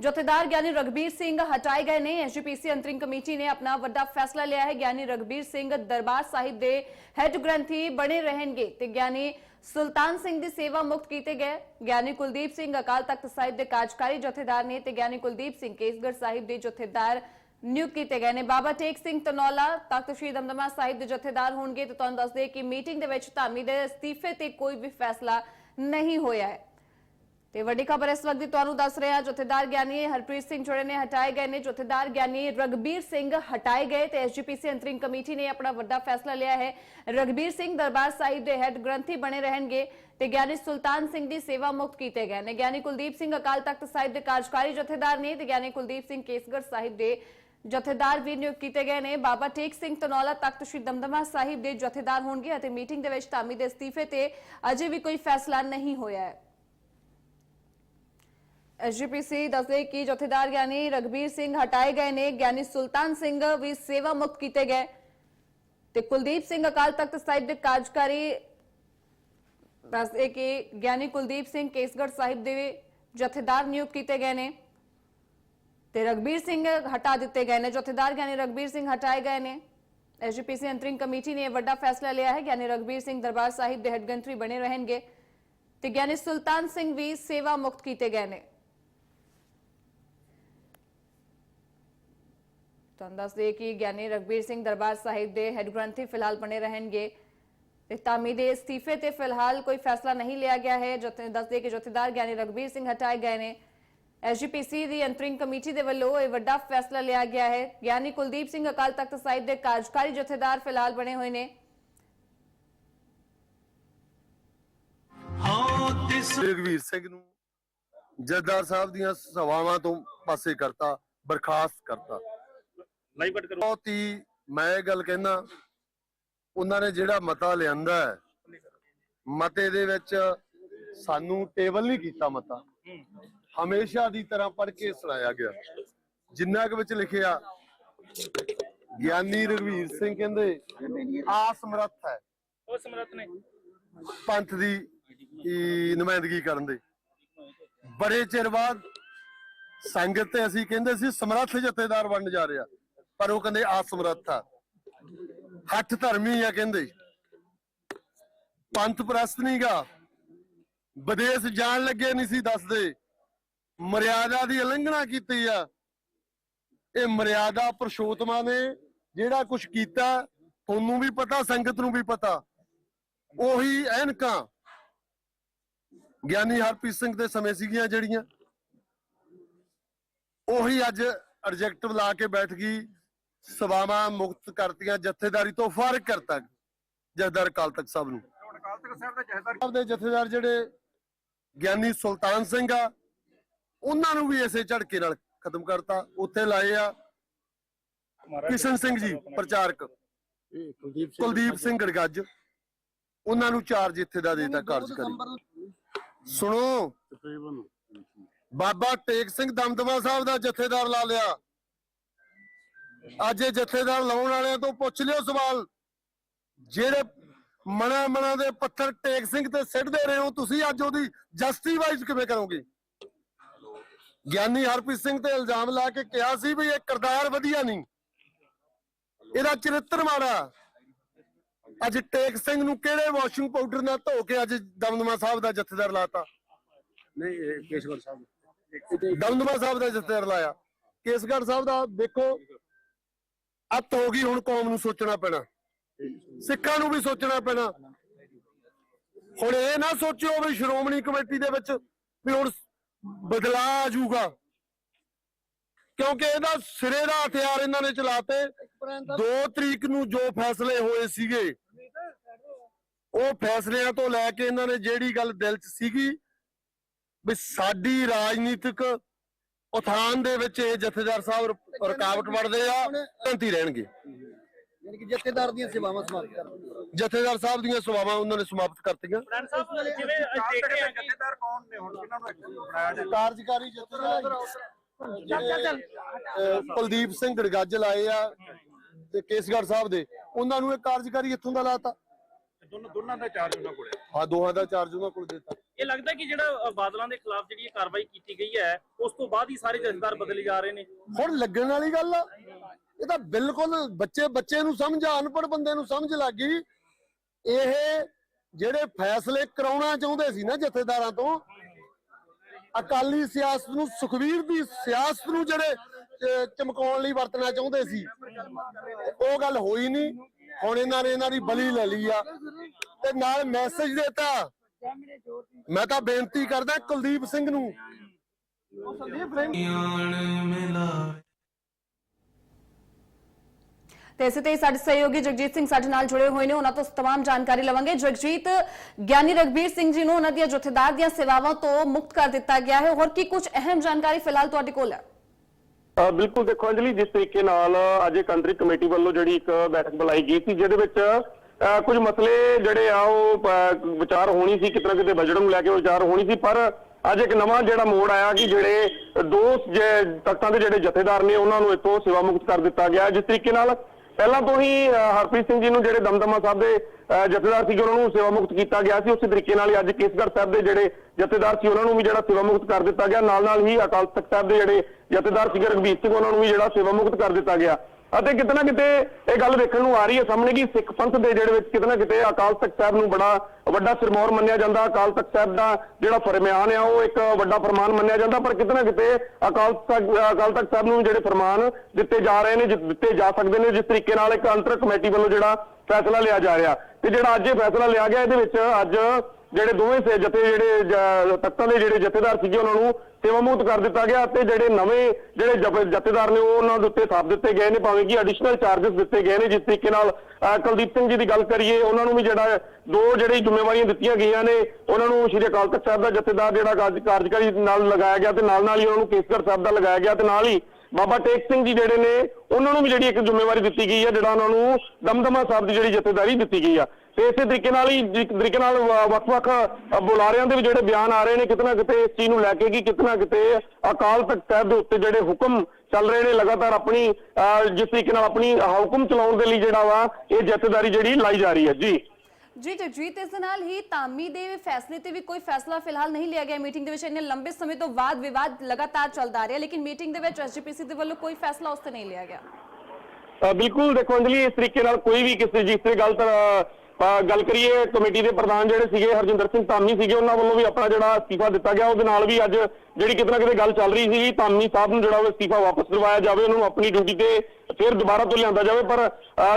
ਜਥੇਦਾਰ ਗਿਆਨੀ ਰਗਬੀਰ ਸਿੰਘ ਹਟਾਏ ਗਏ ਨੇ। ਐਸਜੀਪੀਸੀ ਅੰਤਰਿੰਗ ਕਮੇਟੀ ਨੇ ਆਪਣਾ ਵੱਡਾ ਫੈਸਲਾ ਲਿਆ ਹੈ। ਗਿਆਨੀ ਰਗਬੀਰ ਸਿੰਘ ਦਰਬਾਰ ਸਾਹਿਬ ਦੇ ਹੈੱਡ ਗ੍ਰੰਥੀ ਬਣੇ ਰਹਿਣਗੇ ਤੇ ਗਿਆਨੀ ਸੁਲਤਾਨ ਸਿੰਘ ਦੀ ਸੇਵਾ ਮੁਕਤ ਕੀਤੇ ਗਏ। ਗਿਆਨੀ ਕੁਲਦੀਪ ਸਿੰਘ ਅਕਾਲ ਤਖਤ ਸਾਹਿਬ ਦੇ ਕਾਰਜਕਾਰੀ ਜਥੇਦਾਰ ਨੇ ਤੇ ਗਿਆਨੀ ਕੁਲਦੀਪ ਸਿੰਘ ਕੇਸਗੜ੍ਹ ਸਾਹਿਬ ਦੇ ਜਥੇਦਾਰ ਨਿਯੁਕਤ ਕੀਤੇ ਗਏ ਨੇ। ਬਾਬਾ ਟੇਕ ਸਿੰਘ ਤਨੌਲਾ ਤਖਤ ਸ਼੍ਰੀ ਦਮਦਮਾ ਸਾਹਿਬ ਦੇ ਜਥੇਦਾਰ ਹੋਣਗੇ ਤੇ ਤੁਹਾਨੂੰ ਦੱਸ ਦੇ ਕਿ ਮੀਟਿੰਗ ਦੇ ਵਿੱਚ ਧਾਮੀ ਦੇ ਅਸਤੀਫੇ ਤੇ ਕੋਈ ਵੀ ਫੈਸਲਾ ਨਹੀਂ ਹੋਇਆ ਹੈ। ਤੇ ਵੱਡੀ ਖਬਰ ਇਸ ਵਕਤ ਦੀ ਤੁਹਾਨੂੰ ਦੱਸ ਰਹੇ ਹਾਂ, ਜਥੇਦਾਰ ਗਿਆਨੀ ਹਰਪ੍ਰੀਤ ਸਿੰਘ ਜੁੜੇ ਨੇ ਹਟਾਏ ਗਏ ਨੇ। ਜਥੇਦਾਰ ਗਿਆਨੀ ਰਗਬੀਰ ਸਿੰਘ ਹਟਾਏ ਗਏ ਤੇ ਐਸਜੀਪੀਸੀ ਅੰਤਰਿੰਗ ਕਮੇਟੀ ਨੇ ਆਪਣਾ ਵੱਡਾ ਫੈਸਲਾ ਲਿਆ ਹੈ। ਰਗਬੀਰ ਸਿੰਘ ਦਰਬਾਰ ਸਾਹਿਬ ਦੇ ਹੈੱਡ ਗ੍ਰੰਥੀ ਬਣੇ ਰਹਿਣਗੇ ਤੇ ਗਿਆਨੀ ਸੁਲਤਾਨ ਸਿੰਘ ਦੀ ਸੇਵਾ ਮੁਕਤ ਕੀਤੇ ਗਏ ਨੇ। ਗਿਆਨੀ ਕੁਲਦੀਪ ਸਿੰਘ ਅਕਾਲ ਤਖਤ ਸਾਹਿਬ ਦੇ ਕਾਰਜਕਾਰੀ ਜਥੇਦਾਰ ਨੇ ਤੇ ਗਿਆਨੀ ਕੁਲਦੀਪ ਸਿੰਘ ਕੇਸਗੜ੍ਹ ਸਾਹਿਬ ਦੇ ਜਥੇਦਾਰ ਵੀ ਨਿਯੁਕਤ ਕੀਤੇ ਗਏ ਨੇ। ਬਾਬਾ ਟੇਕ ਸਿੰਘ ਤਨੌਲਾ ਤਖਤ ਸ਼੍ਰੀ ਦਮਦਮਾ ਸਾਹਿਬ ਦੇ ਜਥੇਦਾਰ ਹੋਣਗੇ ਅਤੇ ਮੀਟਿੰਗ ਦੇ ਵਿੱਚ ਧਾਮੀ ਦੇ ਅਸਤੀਫੇ ਤੇ ਅਜੇ ਵੀ ਕੋਈ ਫੈਸਲਾ ਨਹੀਂ ਹੋਇਆ ਹੈ। ਐਸਜੀਪੀਸੀ ਦੱਸਦੇ ਕਿ ਜਥੇਦਾਰ ਗਿਆਨੀ ਰਗਬੀਰ ਸਿੰਘ ਹਟਾਏ ਗਏ ਨੇ। ਗਿਆਨੀ ਸੁਲਤਾਨ ਸਿੰਘ ਵੀ ਸੇਵਾ ਮੁਕਤ ਕੀਤੇ ਗਏ। ਤੇ ਕੁਲਦੀਪ ਸਿੰਘ ਅਕਾਲ ਤਖਤ ਸਾਹਿਬ ਦੇ ਕਾਰਜਕਾਰੀ ਦੱਸਦੇ ਕਿ ਗਿਆਨੀ ਕੁਲਦੀਪ ਸਿੰਘ ਕੇਸਗੜ੍ਹ ਸਾਹਿਬ ਦੇ ਜਥੇਦਾਰ ਨਿਯੁਕਤ ਕੀਤੇ ਗਏ ਨੇ। ਤੇ ਰਗਬੀਰ ਸਿੰਘ ਹਟਾ ਦਿੱਤੇ ਗਏ ਨੇ। ਜਥੇਦਾਰ ਗਿਆਨੀ ਰਗਬੀਰ ਸਿੰਘ ਹਟਾਏ ਗਏ ਨੇ। ਐਸਜੀਪੀਸੀ ਅੰਤਰਿੰਗ ਕਮੇਟੀ ਨੇ ਇਹ ਵੱਡਾ ਫੈਸਲਾ ਲਿਆ ਹੈ। ਗਿਆਨੀ ਰਗਬੀਰ ਸਿੰਘ ਦਰਬਾਰ ਸਾਹਿਬ ਦੇ ਹੈੱਡ ਗੰਤਰੀ ਬਣੇ ਰਹਿਣਗੇ। ਤੇ ਗਿਆਨੀ ਸੁਲਤਾਨ ਸਿੰਘ ਵੀ ਸੇਵਾ ਮੁਕਤ ਕੀਤੇ ਗਏ ਨੇ। ਤੁਹਾਨੂੰ ਦੱਸ ਦਈਏ ਕਿ ਗਿਆਨੀ ਰਗਬੀਰ ਸਿੰਘ ਦਰਬਾਰ ਸਾਹਿਬ ਦੇ ਹੈੱਡ ਗ੍ਰੰਥੀ ਫਿਲਹਾਲ ਬਣੇ ਰਹਿਣਗੇ। ਤੇ ਤਾਮੀ ਦੇ ਅਸਤੀਫੇ ਤੇ ਫਿਲਹਾਲ ਕੋਈ ਫੈਸਲਾ ਨਹੀਂ ਲਿਆ ਗਿਆ ਹੈ। ਜਥੇ ਦੱਸ ਦਈਏ ਕਿ ਜਥੇਦਾਰ ਗਿਆਨੀ ਰਗਬੀਰ ਸਿੰਘ ਹਟਾਏ ਗਏ ਨੇ। ਐਸਜੀਪੀਸੀ ਦੀ ਅੰਤਰਿੰਗ ਕਮੇਟੀ ਦੇ ਵੱਲੋਂ ਇਹ ਵੱਡਾ ਫੈਸਲਾ ਲਿਆ ਗਿਆ ਹੈ। ਗਿਆਨੀ ਕੁਲਦੀਪ ਸਿੰਘ ਅਕਾਲ ਤਖਤ ਸਾਹਿਬ ਦੇ ਕਾਰਜਕਾਰੀ ਜਥੇਦਾਰ ਫਿਲਹਾਲ ਬਣੇ ਹੋਏ ਨੇ। ਰਘਵੀਰ ਸਿੰਘ ਨੂੰ ਜੱਦਾਰ ਸਾਹਿਬ ਦੀਆਂ ਸਵਾਵਾਂ ਤੋਂ ਪਾਸੇ ਕਰਤਾ ਬਰਖਾਸਤ ਕਰਤਾ। ਲਾਈਵ ਕੱਟ ਕਰੋ। ਬਹੁਤ ਹੀ ਮੈਂ ਇਹ ਗੱਲ ਕਹਿਣਾ ਉਹਨਾਂ ਨੇ ਜਿਹੜਾ ਮਤਾ ਲਿਆਂਦਾ ਹੈ ਮਤੇ ਦੇ ਵਿੱਚ ਸਾਨੂੰ ਟੇਬਲ ਨਹੀਂ ਕੀਤਾ ਮਤਾ। ਹਮੇਸ਼ਾ ਦੀ ਤਰ੍ਹਾਂ ਪੜ੍ਹ ਕੇ ਸੁਣਾਇਆ ਗਿਆ। ਜਿੰਨਾ ਕੁ ਵਿੱਚ ਲਿਖਿਆ ਗਿਆਨੀ ਰਘਵੀਰ ਸਿੰਘ ਕਹਿੰਦੇ ਆਸਮਰੱਥ ਹੈ। ਉਹ ਸਮਰੱਥ ਨੇ। ਪੰਥ ਦੀ ਨੁਮਾਇੰਦਗੀ ਕਰਨ ਦੇ। ਬੜੇ ਚਿਰ ਬਾਅਦ ਸੰਗਤ ਤੇ ਅਸੀਂ ਕਹਿੰਦੇ ਸੀ ਸਮਰੱਥ ਜਥੇਦਾਰ ਬਣਨ ਜਾ ਰਿਹਾ। ਪਰ ਉਹ ਕਹਿੰਦੇ ਅਸਮਰੱਥ ਆ। ਹੱਥ ਧਰਮੀ ਆ ਕਹਿੰਦੇ। ਪੰਥ ਪ੍ਰਸਤ ਨਹੀਂਗਾ ਵਿਦੇਸ਼ ਜਾਣ ਲੱਗੇ ਨਹੀਂ ਸੀ ਦੱਸਦੇ। ਮਰਿਆਦਾ ਦੀ ਉਲੰਘਣਾ ਕੀਤੀ ਆ। ਇਹ ਮਰਿਆਦਾ ਪਰਸ਼ੋਤਮਾ ਨੇ ਜਿਹੜਾ ਕੁਝ ਕੀਤਾ, ਤੁਹਾਨੂੰ ਵੀ ਪਤਾ, ਸੰਗਤ ਨੂੰ ਵੀ ਪਤਾ। ਉਹੀ ਐਨਕਾਂ। ਗਿਆਨੀ ਹਰਪ੍ਰੀਤ ਸਿੰਘ ਦੇ ਸਮੇਂ ਸੀਗੀਆਂ ਜਿਹੜੀਆਂ। ਉਹੀ ਅੱਜ ਰਿਜੈਕਟਿਵ ਲਾ ਕੇ ਬੈਠ ਗਈ। ਸਵਾਵਾਂ ਮੁਕਤ ਕਰਤੀਆਂ ਜਥੇਦਾਰੀ ਤੋਂ ਫ਼ਰਕ ਕਰਤਾ ਜਥੇਦਾਰ ਕਾਲ ਤੱਕ ਨੂੰ। ਸਾਹਿਬ ਦਾ ਜਥੇਦਾਰ ਸਾਹਿਬ ਦੇ ਜਥੇਦਾਰ ਜਿਹੜੇ ਗਿਆਨੀ ਸੁਲਤਾਨ ਸਿੰਘ ਆ ਉਹਨਾਂ ਨੂੰ ਵੀ ਇਸੇ ਝੜਕੇ ਨਾਲ ਖਤਮ ਕਰਤਾ। ਉੱਥੇ ਲਾਏ ਆ ਕਿਸ਼ਨ ਸਿੰਘ ਜੀ ਪ੍ਰਚਾਰਕ। ਕੁਲਦੀਪ ਸਿੰਘ ਗੜਗੱਜ ਉਹਨਾਂ ਨੂੰ ਚਾਰਜ ਇੱਥੇ ਦਾ ਦੇਤਾ ਕਾਰਜਕਾਰੀ ਸੁਣੋ। ਬਾਬਾ ਟੇਕ ਸਿੰਘ ਦਮਦਮਾ ਸਾਹਿਬ ਦਾ ਜਥੇਦਾਰ ਲਾ ਲਿਆ। ਅੱਜ ਇਹ ਜਥੇਦਾਰ ਲਾਉਣ ਵਾਲਿਆਂ ਤੋਂ ਪੁੱਛ ਲਿਓ ਸਵਾਲ। ਜਿਹੜੇ ਮਣਾ ਮਣਾ ਦੇ ਪੱਥਰ ਟੇਕ ਸਿੰਘ ਤੇ ਸਿੱਟਦੇ ਰਹੇ ਹੋ ਤੁਸੀਂ ਅੱਜ ਉਹਦੀ ਜਸਟੀਫਾਈਜ਼ ਕਿਵੇਂ ਕਰੋਗੇ? ਗਿਆਨੀ ਹਰਪ੍ਰੀਤ ਸਿੰਘ ਤੇ ਇਲਜ਼ਾਮ ਲਾ ਕੇ ਕਿਹਾ ਸੀ ਵੀ ਇਹ ਕਿਰਦਾਰ ਵਧੀਆ ਨਹੀਂ। ਇਹਦਾ ਚਰਿੱਤਰ ਮਾੜਾ। ਅੱਜ ਟੇਕ ਸਿੰਘ ਨੂੰ ਕਿਹੜੇ ਵਾਸ਼ਿੰਗ ਪਾਊਡਰ ਨਾਲ ਧੋ ਕੇ ਅੱਜ ਦਮਦਮਾ ਸਾਹਿਬ ਦਾ ਜਥੇਦਾਰ ਲਾਤਾ? ਨਹੀਂ ਕੇਸ਼ਵਰ ਸਾਹਿਬ ਦਮਦਮਾ ਸਾਹਿਬ ਦਾ ਜਥੇਦਾਰ ਲਾਇਆ। ਕੇਸਗੜ੍ਹ ਸਾਹਿਬ ਦਾ ਦੇਖੋ ਅੱਤ ਹੋ ਗਈ, ਹੁਣ ਕੌਮ ਨੂੰ ਸੋਚਣਾ ਪੈਣਾ। ਸਿੱਖਾਂ ਨੂੰ ਵੀ ਸੋਚਣਾ ਪੈਣਾ। ਹੁਣ ਇਹ ਨਾ ਸੋਚਿਓ ਵੀ ਸ਼੍ਰੋਮਣੀ ਕਮੇਟੀ ਦੇ ਵਿੱਚ ਵੀ ਹੁਣ ਬਦਲਾ ਆ ਜਾਊਗਾ। ਕਿਉਂਕਿ ਇਹਦਾ ਸਿਰੇ ਦਾ ਹਥਿਆਰ ਇਹਨਾਂ ਨੇ ਚਲਾਤੇ। 2 ਤਰੀਕ ਨੂੰ ਜੋ ਫੈਸਲੇ ਹੋਏ ਸੀਗੇ, ਉਹ ਫੈਸਲਿਆਂ ਤੋਂ ਲੈ ਕੇ ਇਹਨਾਂ ਨੇ ਜਿਹੜੀ ਗੱਲ ਦਿਲ 'ਚ ਸੀਗੀ, ਵੀ ਸਾਡੀ ਰਾਜਨੀਤਿਕ ਉਥਾਨ ਦੇ ਵਿੱਚ ਇਹ ਜਥੇਦਾਰ ਸਾਹਿਬ ਰੁਕਾਵਟ ਬਣਦੇ ਆ ਧੰਤੀ ਰਹਿਣਗੇ। ਯਾਨੀ ਕਿ ਜਥੇਦਾਰ ਦੀਆਂ ਸੇਵਾਵਾਂ ਸਮਾਪਤ ਕਰ ਦਿੱਤੀਆਂ। ਜਥੇਦਾਰ ਸਾਹਿਬ ਦੀਆਂ ਸੇਵਾਵਾਂ ਉਹਨਾਂ ਨੇ ਸਮਾਪਤ ਕਰਤੀਆਂ। ਪ੍ਰਾਨ ਸਾਹਿਬ ਜਿਵੇਂ ਅੱਜ ਦੇਖ ਰਹੇ ਹਾਂ ਕਿ ਜਥੇਦਾਰ ਕੌਣ ਨੇ ਹੁਣ ਕਿਹਨਾਂ ਨੂੰ ਬਣਾਇਆ ਜਾ ਕਾਰਜਕਾਰੀ ਜਥੇਦਾਰ ਜਿਹੜੇ, ਅਹ, ਕੁਲਦੀਪ ਸਿੰਘ ਗੜਗੱਜ ਲਾਏ ਆ ਤੇ ਕੇਸਗੜ੍ਹ ਸਾਹਿਬ ਦੇ। ਉਹਨਾਂ ਨੂੰ ਇਹ ਕਾਰਜਕਾਰੀ ਇੱਥੋਂ ਦਾ ਲਾਤਾ। ਦੋਨੋਂ ਦੋਨਾਂ ਦਾ ਚਾਰਜ ਉਹਨਾਂ ਕੋਲ ਹਾਂ। ਦੋਹਾਂ ਦਾ ਚਾਰਜ ਉਹਨਾਂ ਕੋਲ ਦਿੱਤਾ। ਇਹ ਲੱਗਦਾ ਕਿ ਜਿਹੜਾ ਬਾਦਲਾਂ ਦੇ ਖਿਲਾਫ ਜਿਹੜੀ ਇਹ ਕਾਰਵਾਈ ਕੀਤੀ ਗਈ ਹੈ ਉਸ ਤੋਂ ਬਾਅਦ ਹੀ ਸਾਰੇ ਜਥੇਦਾਰ ਬਦਲੇ ਜਾ ਰਹੇ ਨੇ। ਹੁਣ ਲੱਗਣ ਵਾਲੀ ਗੱਲ ਆ ਇਹ ਤਾਂ ਬਿਲਕੁਲ ਬੱਚੇ ਬੱਚੇ ਨੂੰ ਸਮਝ ਆ, ਅਨਪੜ੍ਹ ਬੰਦੇ ਨੂੰ ਸਮਝ ਲੱਗ ਗਈ। ਇਹ ਜਿਹੜੇ ਫੈਸਲੇ ਕਰਾਉਣਾ ਚਾਹੁੰਦੇ ਸੀ ਨਾ ਜਥੇਦਾਰਾਂ ਤੋਂ ਅਕਾਲੀ ਸਿਆਸਤ ਨੂੰ ਸੁਖਵੀਰ ਦੀ ਸਿਆਸਤ ਨੂੰ ਜਿਹੜੇ ਚਮਕਾਉਣ ਲਈ ਵਰਤਣਾ ਚਾਹੁੰਦੇ ਸੀ ਉਹ ਗੱਲ ਹੋਈ ਨਹੀਂ। ਹੁਣ ਇਹਨਾਂ ਨੇ ਇਹਨਾਂ ਦੀ ਬਲੀ ਲੈ ਲਈ ਆ। ਤੇ ਨਾਲ ਮੈਸੇਜ ਦਿੱਤਾ। ਮੈਂ ਤਾਂ ਬੇਨਤੀ ਕਰਦਾ ਕੁਲਦੀਪ ਸਿੰਘ ਨੂੰ। ਤੇ ਇਸੇ ਤੇ ਸਾਡੇ ਸਹਿਯੋਗੀ ਜਗਜੀਤ ਸਿੰਘ ਸਾਡੇ ਨਾਲ ਜੁੜੇ ਹੋਏ ਨੇ ਉਹਨਾਂ ਤੋਂ ਤਮਾਮ ਜਾਣਕਾਰੀ ਲਵਾਂਗੇ। ਜਗਜੀਤ ਗਿਆਨੀ ਰਗਬੀਰ ਸਿੰਘ ਜੀ ਨੂੰ ਉਹਨਾਂ ਦੀਆਂ ਜਥੇਦਾਰ ਦੀਆਂ ਸੇਵਾਵਾਂ ਤੋਂ ਮੁਕਤ ਕਰ ਦਿੱਤਾ ਗਿਆ ਹੈ। ਹੋਰ ਕੀ ਕੁਝ ਅਹਿਮ ਜਾਣਕਾਰੀ ਫਿਲਹਾਲ ਤੁਹਾਡੇ ਕੋਲ ਹੈ? ਬਿਲਕੁਲ ਦੇਖੋ ਅੰਜਲੀ ਜਿਸ ਤਰੀਕੇ ਨਾਲ ਅੱਜ ਕੰਟਰੀ ਕਮੇਟੀ ਵੱਲੋਂ ਜਿਹੜੀ ਇੱਕ ਬੈਠਕ ਬੁਲਾਈ ਗਈ ਸੀ ਜਿਹਦੇ ਵਿੱਚ ਕੁਝ ਮਸਲੇ ਜਿਹੜੇ ਆ ਉਹ ਵਿਚਾਰ ਹੋਣੀ ਸੀ ਕਿਤੇ ਨਾ ਕਿਤੇ ਬਜਟ ਨੂੰ ਲੈ ਕੇ ਵਿਚਾਰ ਹੋਣੀ ਸੀ ਪਰ ਅੱਜ ਇੱਕ ਨਵਾਂ ਜਿਹੜਾ ਮੋੜ ਆਇਆ ਕਿ ਜਿਹੜੇ ਦੋ ਜ- ਤਖਤਾਂ ਦੇ ਜਿਹੜੇ ਜਥੇਦਾਰ ਨੇ ਉਹਨਾਂ ਨੂੰ ਇਤੋਂ ਸੇਵਾ ਮੁਕਤ ਕਰ ਦਿੱਤਾ ਗਿਆ। ਜਿਸ ਤਰੀਕੇ ਨਾਲ ਪਹਿਲਾਂ ਤੋਂ ਹੀ ਹਰਪ੍ਰੀਤ ਸਿੰਘ ਜੀ ਨੂੰ ਜਿਹੜੇ ਦਮਦਮਾ ਸਾਹਿਬ ਦੇ ਅ, ਜਥੇਦਾਰ ਸੀਗੇ ਉਹਨਾਂ ਨੂੰ ਸੇਵਾ ਮੁਕਤ ਕੀਤਾ ਗਿਆ ਸੀ। ਉਸੇ ਤਰੀਕੇ ਨਾਲ ਹੀ ਅੱਜ ਕੇਸਗੜ੍ਹ ਸਾਹਿਬ ਦੇ ਜਿਹੜੇ ਜਥੇਦਾਰ ਸੀ, ਉਹਨਾਂ ਨੂੰ ਵੀ ਜਿਹੜਾ ਸੇਵਾ ਮੁਕਤ ਕਰ ਦਿੱਤਾ ਗਿਆ। ਨਾਲ ਨਾਲ ਹੀ ਅਕਾਲ ਤਖਤ ਸਾਹਿਬ ਦੇ ਜਿਹੜੇ ਜਥੇਦਾਰ ਸੀਗੇ, ਰਘਬੀਰ ਸਿੰਘ, ਉਹਨਾਂ ਨੂੰ ਵੀ ਜਿਹੜਾ ਸੇਵਾ ਮੁਕਤ ਕਰ ਦਿੱਤਾ ਗਿਆ। ਅਤੇ ਕਿਤੇ ਨਾ ਕਿਤੇ ਇਹ ਗੱਲ ਦੇਖਣ ਨੂੰ ਆ ਰਹੀ ਹੈ ਸਾਹਮਣੇ ਕਿ ਸਿੱਖ ਪੰਥ ਦੇ ਜਿਹੜੇ ਵਿੱਚ ਕਿਤੇ ਨਾ ਕਿਤੇ ਅਕਾਲ ਤਖਤ ਸਾਹਿਬ ਨੂੰ ਬੜਾ ਵੱਡਾ ਸਿਰਮੌਰ ਮੰਨਿਆ ਜਾਂਦਾ। ਅਕਾਲ ਤਖਤ ਸਾਹਿਬ ਦਾ ਜਿਹੜਾ ਫਰਮਾਨ ਆ, ਉਹ ਇੱਕ ਵੱਡਾ ਫਰਮਾਨ ਮੰਨਿਆ ਜਾਂਦਾ। ਪਰ ਕਿਤੇ ਨਾ ਕਿਤੇ ਅਕਾਲ ਤਖਤ ਅਕਾਲ ਤਖਤ ਸਾਹਿਬ ਨੂੰ ਜਿਹੜੇ ਫਰਮਾਨ ਦਿੱਤੇ ਜਾ ਰਹੇ ਨੇ ਦਿੱਤੇ ਜਾ ਸਕਦੇ ਨੇ, ਜਿਸ ਤਰੀਕੇ ਨਾਲ ਇੱਕ ਅੰਤਰ ਕਮੇਟੀ ਵੱਲੋਂ ਜਿਹੜਾ ਫੈਸਲਾ ਲਿਆ ਜਾ ਰਿਹਾ। ਤੇ ਜਿਹੜਾ ਅੱਜ ਇਹ ਫੈਸਲਾ ਲਿਆ ਗਿਆ, ਇਹਦੇ ਵਿੱਚ ਅੱਜ ਜਿਹੜੇ ਦੋਵੇਂ ਸੇ ਜਥੇ ਜਿਹੜੇ ਤਖਤਾਂ ਦੇ ਜਿਹੜੇ ਜਥੇਦਾਰ ਸੀਗੇ ਉਹਨਾਂ ਨੂੰ ਸੇਵਾ ਮੁਕਤ ਕਰ ਦਿੱਤਾ ਗਿਆ ਤੇ ਜਿਹੜੇ ਨਵੇਂ ਜਿਹੜੇ ਜਪ- ਜਥੇਦਾਰ ਨੇ ਉਹ ਉਹਨਾਂ ਦੇ ਉੱਤੇ ਥਾਪ ਦਿੱਤੇ ਗਏ ਨੇ, ਭਾਵੇਂ ਕਿ ਐਡੀਸ਼ਨਲ ਚਾਰजेस ਦਿੱਤੇ ਗਏ ਨੇ, ਜਿਸ ਤਰੀਕੇ ਨਾਲ ਕੁਲਦੀਪ ਸਿੰਘ ਜੀ ਦੀ ਗੱਲ ਕਰੀਏ, ਉਹਨਾਂ ਨੂੰ ਵੀ ਜਿਹੜਾ ਦੋ ਜਿਹੜੀ ਜ਼ਿੰਮੇਵਾਰੀਆਂ ਦਿੱਤੀਆਂ ਗਈਆਂ ਨੇ, ਉਹਨਾਂ ਨੂੰ ਸ਼੍ਰੀ ਅਕਾਲ ਤਖਤ ਸਾਹਿਬ ਦਾ ਜਥੇਦਾਰ ਜਿਹੜਾ ਕਾਰਜ- ਕਾਰਜਕਾਰੀ ਨਾਲ ਲਗਾਇਆ ਗਿਆ ਤੇ ਨਾਲ ਨਾਲ ਹੀ ਉਹਨਾਂ ਨੂੰ ਕੇਸਗੜ੍ਹ ਸਾਹਿਬ ਦਾ ਲਗਾਇਆ ਗਿਆ ਤੇ ਨਾਲ ਹੀ ਬਾਬਾ ਟੇਕ ਸਿੰਘ ਜੀ ਜਿਹੜੇ ਨੇ ਉਹਨਾਂ ਨੂੰ ਵੀ ਜਿਹੜੀ ਇੱਕ ਜ਼ਿੰਮੇਵਾਰੀ ਦਿੱਤੀ ਗਈ ਹੈ ਜਿਹੜਾ ਉਹਨਾਂ ਨੂੰ ਦਮਦਮਾ ਸਾਹਿਬ ਦੀ ਜਿਹੜੀ ਜਥੇਦਾਰੀ ਦਿੱਤੀ ਗਈ ਆ। ਤੇ ਇਸੇ ਤਰੀਕੇ ਨਾਲ ਹੀ ਜਿਸ ਤਰੀਕੇ ਨਾਲ ਵੱਖ-ਵੱਖ ਬੁਲਾਰਿਆਂ ਦੇ ਵੀ ਜਿਹੜੇ ਬਿਆਨ ਆ ਰਹੇ ਨੇ ਕਿਤਨਾ ਕਿਤੇ ਇਸ ਚੀਜ਼ ਨੂੰ ਲੈ ਕੇ ਕਿ ਕਿਤਨਾ ਕਿਤੇ ਅਕਾਲ ਤਖਤ ਸਾਹਿਬ ਦੇ ਉੱਤੇ ਜਿਹੜੇ ਹੁਕਮ ਚੱਲ ਰਹੇ ਨੇ ਲਗਾਤਾਰ ਆਪਣੀ ਅ, ਜਿਸ ਤਰੀਕੇ ਨਾਲ ਆਪਣੀ ਹੁਕਮ ਚਲਾਉਣ ਦੇ ਲਈ ਜਿਹੜਾ ਵਾ ਇਹ ਜਥੇਦਾਰੀ ਜਿਹੜੀ ਲਾਈ ਜਾ ਰਹੀ ਹੈ। ਜੀ। ਜੀ, ਜਗਜੀਤ, ਇਸ ਦੇ ਨਾਲ ਹੀ ਤਾਮੀ ਦੇ ਫੈਸਲੇ ਤੇ ਵੀ ਕੋਈ ਫੈਸਲਾ ਫਿਲਹਾਲ ਨਹੀਂ ਲਿਆ ਗਿਆ। ਮੀਟਿੰਗ ਦੇ ਵਿੱਚ ਇੰਨੇ ਲੰਬੇ ਸਮੇਂ ਤੋਂ ਬਾਅਦ ਵਿਵਾਦ ਲਗਾਤਾਰ ਚੱਲਦਾ ਰਿਹਾ, ਲੇਕਿਨ ਮੀਟਿੰਗ ਦੇ ਵਿੱਚ ਐਸਜੀਪੀਸੀ ਦੇ ਵੱਲੋਂ ਕੋਈ ਫੈਸਲਾ ਉਸ ਤੇ ਨਹੀਂ ਲਿਆ ਗਿਆ। ਬਿਲਕੁਲ ਦੇਖੋ ਅੰਜਲੀ, ਇਸ ਤਰੀਕੇ ਨਾਲ ਕੋਈ ਵੀ ਕਿਸੇ, ਜਿਸ ਤੇ ਗੱਲ ਤਾਂ ਗੱਲ ਕਰੀਏ, ਕਮੇਟੀ ਦੇ ਪ੍ਰਧਾਨ ਜਿਹੜੇ ਸੀਗੇ, ਹਰਜਿੰਦਰ ਸਿੰਘ ਧਾਮੀ ਸੀਗੇ, ਉਹਨਾਂ ਵੱਲੋਂ ਵੀ ਆਪਣਾ ਜਿਹੜਾ ਅਸਤੀਫਾ ਦਿੱਤਾ ਗਿਆ। ਉਹਦੇ ਨਾਲ ਵੀ ਅੱਜ ਜਿਹੜੀ ਕਿਤੇ ਨਾ ਕਿਤੇ ਗੱਲ ਚੱਲ ਰਹੀ ਸੀ ਧਾਮੀ ਸਾਹਿਬ ਨੂੰ ਜਿਹੜਾ ਉਹ ਅਸਤੀਫਾ ਵਾਪਸ ਦਿਲਵਾਇਆ ਜਾਵੇ ਉਹਨਾਂ ਨੂੰ ਆਪਣੀ ਡਿਊਟੀ ਤੇ ਫਿਰ ਦੁਬਾਰਾ ਤੋਂ ਲਿਆਂਦਾ ਜਾਵੇ। ਪਰ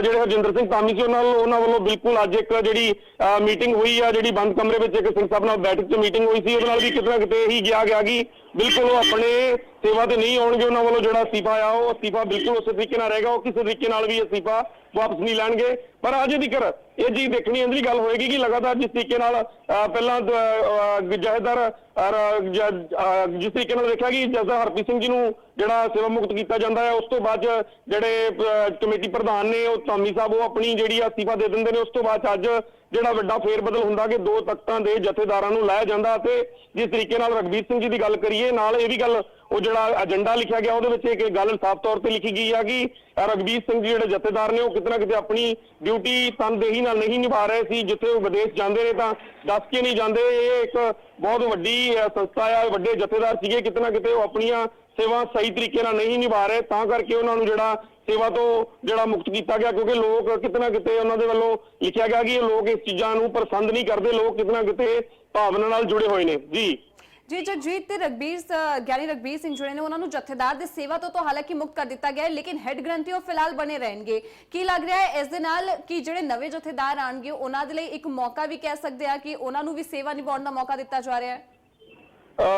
ਜਿਹੜੇ ਹਰਜਿੰਦਰ ਸਿੰਘ ਧਾਮੀ ਸੀ ਉਹਨਾਂ ਨਾਲ ਉਹਨਾਂ ਵੱਲੋਂ ਬਿਲਕੁਲ ਅੱਜ ਇੱਕ ਜਿਹੜੀ ਮੀਟਿੰਗ ਹੋਈ ਆ ਜਿਹੜੀ ਬੰਦ ਕਮਰੇ ਵਿੱਚ ਇੱਕ ਸਿੰਘ ਸਾਹਿਬ ਨਾਲ ਬੈਠਕ 'ਚ ਮੀਟਿੰਗ ਹੋਈ ਸੀ ਉਹਦੇ ਨਾਲ ਵੀ ਕਿਤੇ ਨਾ ਕਿਤੇ ਇਹੀ ਕਿਹਾ ਗਿਆ ਕਿ ਬਿਲਕੁਲ ਉਹ ਆਪਣੇ ਸੇਵਾ ਤੇ ਨਹੀਂ ਆਉਣਗੇ ਉਹਨਾਂ ਵੱਲੋਂ ਜਿਹੜਾ ਅਸਤੀਫਾ ਆ ਉਹ ਅਸਤੀਫਾ ਬਿਲਕੁਲ ਉਸੇ ਤਰੀਕੇ ਨਾਲ ਰਹੇਗਾ ਉਹ ਕਿਸੇ ਤਰੀਕੇ ਨਾਲ ਵੀ ਅਸਤੀਫਾ ਵਾਪਸ ਨਹੀਂ ਲੈਣਗੇ। ਪਰ ਅਜੇ ਤੀਕਰ ਇਹ ਜੀ ਦੇਖਣੀ ਅੰਦਰੀ ਗੱਲ ਹੋਏਗੀ ਕਿ ਲਗਾਤਾਰ ਜਿਸ ਤਰੀਕੇ ਨਾਲ ਅਹ, ਪਹਿਲਾਂ ਦ- ਔਰ ਜਿਸ ਤਰੀਕੇ ਨਾਲ ਦੇਖਿਆ ਕਿ ਜਦ ਹਰਪ੍ਰੀਤ ਸਿੰਘ ਜੀ ਨੂੰ ਜਿਹੜਾ ਸੇਵਾ ਮੁਕਤ ਕੀਤਾ ਜਾਂਦਾ ਹੈ ਉਸ ਤੋਂ ਬਾਅਦ ਜਿਹੜੇ ਅਹ, ਕਮੇਟੀ ਪ੍ਰਧਾਨ ਨੇ ਉਹ ਧਾਮੀ ਸਾਹਿਬ ਉਹ ਆਪਣੀ ਜਿਹੜੀ ਅਸਤੀਫਾ ਦੇ ਦਿੰਦੇ ਨੇ ਉਸ ਤੋਂ ਬਾਅਦ 'ਚ ਅੱਜ ਜਿਹੜਾ ਵੱਡਾ ਫੇਰ ਬਦਲ ਹੁੰਦਾ ਕਿ ਦੋ ਤਖਤਾਂ ਦੇ ਜਥੇਦਾਰਾਂ ਨੂੰ ਲਾਇਆ ਜਾਂਦਾ ਤੇ ਜਿਸ ਤਰੀਕੇ ਨਾਲ ਰਗਵੀਰ ਸਿੰਘ ਜੀ ਦੀ ਗੱਲ ਕਰੀਏ, ਨਾਲ ਇਹ ਵੀ ਗੱਲ ਉਹ ਜਿਹੜਾ ਏਜੰਡਾ ਲਿਖਿਆ ਗਿਆ, ਉਹਦੇ ਵਿੱਚ ਇੱਕ ਗੱਲ ਸਾਫ਼ ਤੌਰ ਤੇ ਲਿਖੀ ਗਈ ਆ ਕਿ ਰਗਵੀਰ ਸਿੰਘ ਜੀ ਜਿਹੜੇ ਜਥੇਦਾਰ ਨੇ, ਉਹ ਕਿਤੇ ਨਾ ਕਿਤੇ ਆਪਣੀ ਡਿਊਟੀ ਤਨਦੇਹੀ ਨਾਲ ਨਹੀਂ ਨਿਭਾ ਰਹੇ ਸੀ, ਜਿੱਥੇ ਉਹ ਵਿਦੇਸ਼ ਜਾਂਦੇ ਨੇ ਤਾਂ ਦੱਸ ਕੇ ਨਹੀਂ ਜਾਂਦੇ। ਇਹ ਇੱਕ ਬਹੁਤ ਵੱਡੀ ਸੰਸਥਾ ਆ, ਵੱਡੇ ਜਥੇਦਾਰ ਸੀਗੇ, ਕਿਤੇ ਨਾ ਕਿਤੇ ਉਹ ਆਪਣੀਆਂ ਸੇਵਾ ਸਹੀ ਤਰੀਕੇ ਨਾਲ ਨਹੀਂ ਨਿਭਾ ਰਹੇ, ਤਾਂ ਕਰਕੇ ਉਹਨਾਂ ਨੂੰ ਜਿਹੜਾ ਸੇਵਾ ਤੋਂ ਜਿਹੜਾ ਮੁਕਤ ਕੀਤਾ ਗਿਆ, ਕਿਉਂਕਿ ਲੋਕ ਕਿਤੇ ਕਿਤੇ ਉਹਨਾਂ ਦੇ ਵੱਲੋਂ ਲਿਖਿਆ ਗਿਆ ਕਿ ਇਹ ਲੋਕ ਇਸ ਚੀਜ਼ਾਂ ਨੂੰ ਪਸੰਦ ਨਹੀਂ ਕਰਦੇ, ਲੋਕ ਕਿਤੇ ਕਿਤੇ ਭਾਵਨਾ ਨਾਲ ਜੁੜੇ ਹੋਏ ਨੇ। ਜੀ। ਜੀ, ਜਗਜੀਤ ਤੇ ਰਗਬੀਰ ਗਿਆਨੀ ਰਗਬੀਰ ਸਿੰਘ ਜੁੜੇ ਨੇ, ਉਹਨਾਂ ਨੂੰ ਜਥੇਦਾਰ ਦੇ ਸੇਵਾ ਤੋਂ ਤਾਂ ਹਾਲਾਂਕਿ ਮੁਕਤ ਕਰ ਦਿੱਤਾ ਗਿਆ ਹੈ, ਲੇਕਿਨ ਹੈੱਡ ਗ੍ਰੰਥੀ ਉਹ ਫਿਲਹਾਲ ਬਣੇ ਰਹਿਣਗੇ। ਕੀ ਲੱਗ ਰਿਹਾ ਹੈ ਇਸ ਦੇ ਨਾਲ ਕਿ ਜਿਹੜੇ ਨਵੇਂ ਜਥੇਦਾਰ ਆਣਗੇ ਉਹਨਾਂ ਦੇ ਲਈ ਇੱਕ ਮੌਕਾ ਵੀ ਕਹਿ ਸਕਦੇ ਆ ਕਿ ਉਹਨਾਂ ਨੂੰ ਵੀ ਸੇਵਾ ਨਿਭਾਉਣ ਦਾ ਮੌਕਾ ਦਿੱਤਾ ਜਾ ਰਿਹਾ ਹੈ?